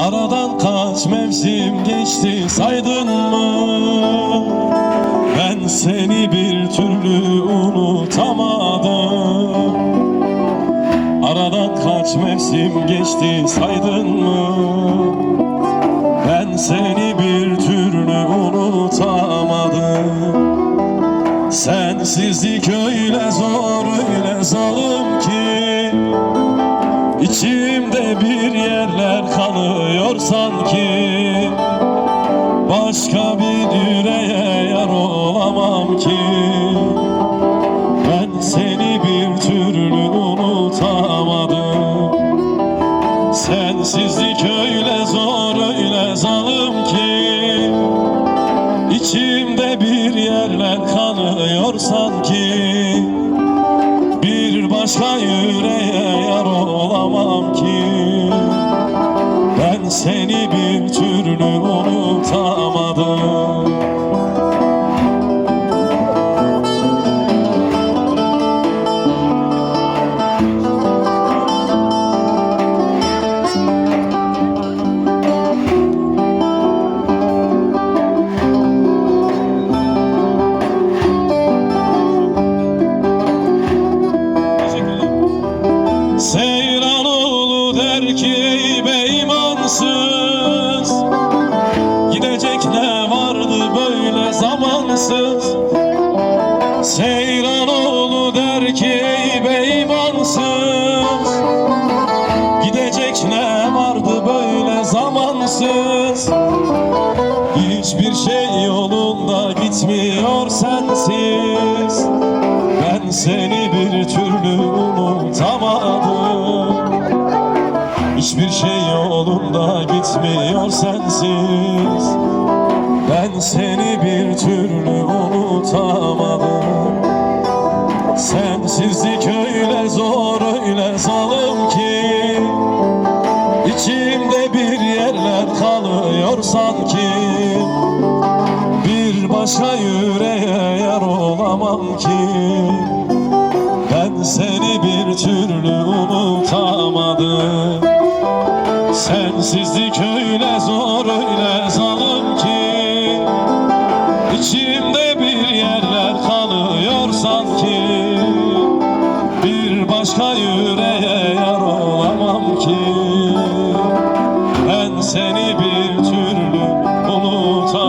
Aradan kaç mevsim geçti saydın mı? Ben seni bir türlü unutamadım Aradan kaç mevsim geçti saydın mı? Ben seni bir türlü unutamadım Sensizlik öyle zor öyle zalim ki İçimde bir yerler kanıyor sanki. Başka bir yüreğe yar olamam ki. Ben seni bir türlü unutamadım. Sensizlik öyle zor öyle zalim ki. İçimde bir yerler kanıyor sanki. Bir başka yüreğe seni bir türlü unutamadım. Seyranoğlu der ki zamansız Seyranoğlu der ki ey beymansız. Gidecek ne vardı böyle zamansız? Hiçbir şey yolunda gitmiyor sensiz. Ben seni bir türlü unutamadım. Hiçbir şey yolunda gitmiyor sensiz. Ben seni bir türlü Sensizlik öyle zor öyle zalim ki. İçimde bir yerler kalıyor sanki. Bir başka yüreğe yar olamam ki. Ben seni bir türlü unutamadım. Sensizlik öyle zor öyle zalim ki. İçimde bir başka yüreğe yar olamam ki. Ben seni bir türlü unutamam.